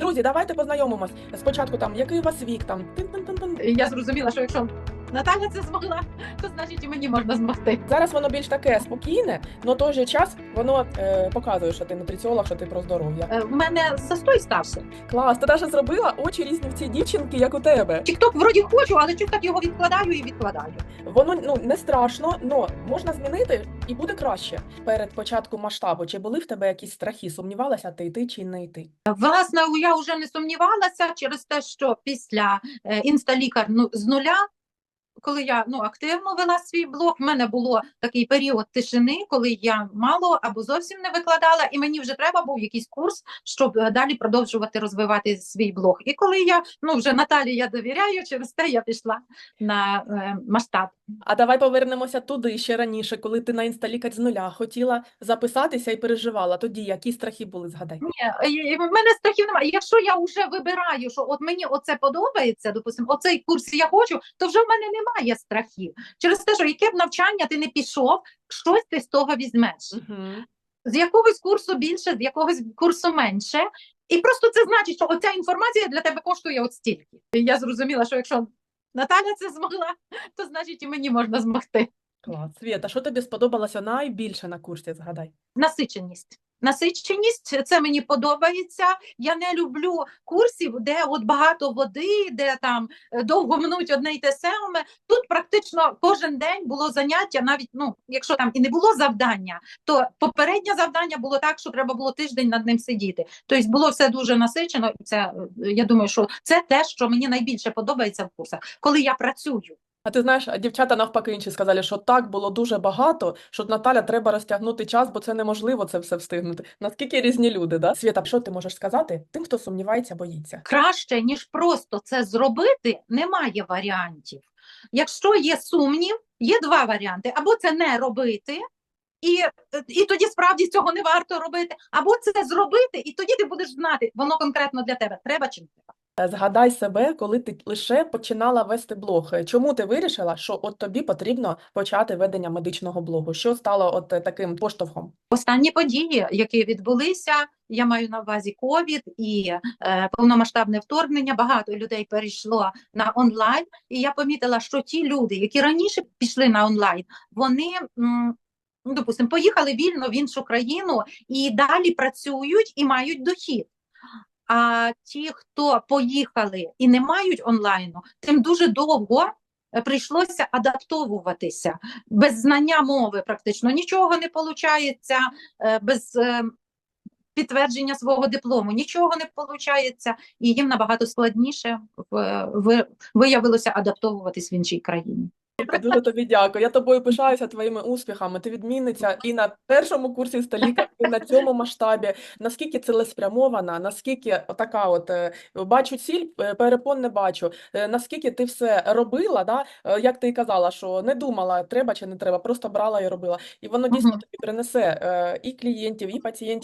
Друзі, давайте познайомимось. Спочатку там, який у вас вік там. тин-тин-тин-тин. Я зрозуміла, що якщо Наталя це змогла, то значить і мені можна змогти. Зараз воно більш таке спокійне, але той же час воно е, показує, що ти нутриціолог, що ти про здоров'я. Е, В мене застой стався. Клас, ти навіть зробила очі різні в цій дівчинки, як у тебе. Тікток вроді хочу, але чуть так його відкладаю і відкладаю. Воно ну не страшно, але можна змінити і буде краще. Перед початком масштабу чи були в тебе якісь страхи? Сумнівалася ти йти чи не йти? Власне, я вже не сумнівалася через те, що після е, інсталікар ну, з нуля. Коли я ну активно вела свій блог, в мене було такий період тишини, коли я мало або зовсім не викладала, і мені вже треба був якийсь курс, щоб е, далі продовжувати розвивати свій блог. І коли я ну вже Наталі я довіряю, через те я пішла на е, масштаб. А давай повернемося туди ще раніше, коли ти на інсталікар з нуля хотіла записатися і переживала. Тоді які страхи були? Згадай. Ні, в мене страхів немає. Якщо я вже вибираю, що от мені оце подобається, допустим, оцей курс я хочу, то вже в мене немає страхів. Через те, що яке б навчання ти не пішов, щось ти з того візьмеш. Угу. З якогось курсу більше, з якогось курсу менше. І просто це значить, що оця інформація для тебе коштує от стільки. І я зрозуміла, що якщо Наталя це змогла, то значить і мені можна змогти. Клас. Свєта, що тобі сподобалося найбільше на курсі? Згадай. Насиченість. Насиченість це мені подобається. Я не люблю курсів, де от багато води, де там е, довго мнуть одне й те саме. Тут практично кожен день було заняття, навіть ну, якщо там і не було завдання, то попереднє завдання було так, що треба було тиждень над ним сидіти. Тобто було все дуже насичено, і це е, я думаю, що це те, що мені найбільше подобається в курсах, коли я працюю. А ти знаєш, а дівчата навпаки інші сказали, що так було дуже багато, що Наталя треба розтягнути час, бо це неможливо це все встигнути. Наскільки різні люди, да? Свєта, що ти можеш сказати тим, хто сумнівається, боїться? краще, ніж просто це зробити, немає варіантів. Якщо є сумнів, є два варіанти: або це не робити, і, і тоді справді цього не варто робити, або це зробити, і тоді ти будеш знати, воно конкретно для тебе треба чи не треба. Е, Згадай себе, коли ти лише починала вести блог. Е, Чому ти вирішила, що от тобі потрібно почати ведення медичного блогу? Що стало от е, таким поштовхом? Останні події, які відбулися, я маю на увазі ковід і е, повномасштабне вторгнення. Багато людей перейшло на онлайн, і я помітила, що ті люди, які раніше пішли на онлайн, вони. м, Ну, допустим, поїхали вільно в іншу країну і далі працюють і мають дохід. А ті, хто поїхали і не мають онлайну, тим дуже довго е, прийшлося адаптовуватися без знання мови, практично нічого не виходить, без е, підтвердження свого диплому, нічого не виходить, і їм набагато складніше виявилося адаптовуватись в іншій країні. Дуже тобі дякую. Я тобою пишаюся твоїми успіхами. Ти відмінниця і на першому курсі століка, і на цьому масштабі. Наскільки цілеспрямована, наскільки така от е, бачу ціль, е, перепон не бачу. Е, Наскільки ти все робила, да? як ти і казала, що не думала, треба чи не треба, просто брала і робила. І воно дійсно тобі принесе і клієнтів, і пацієнтів.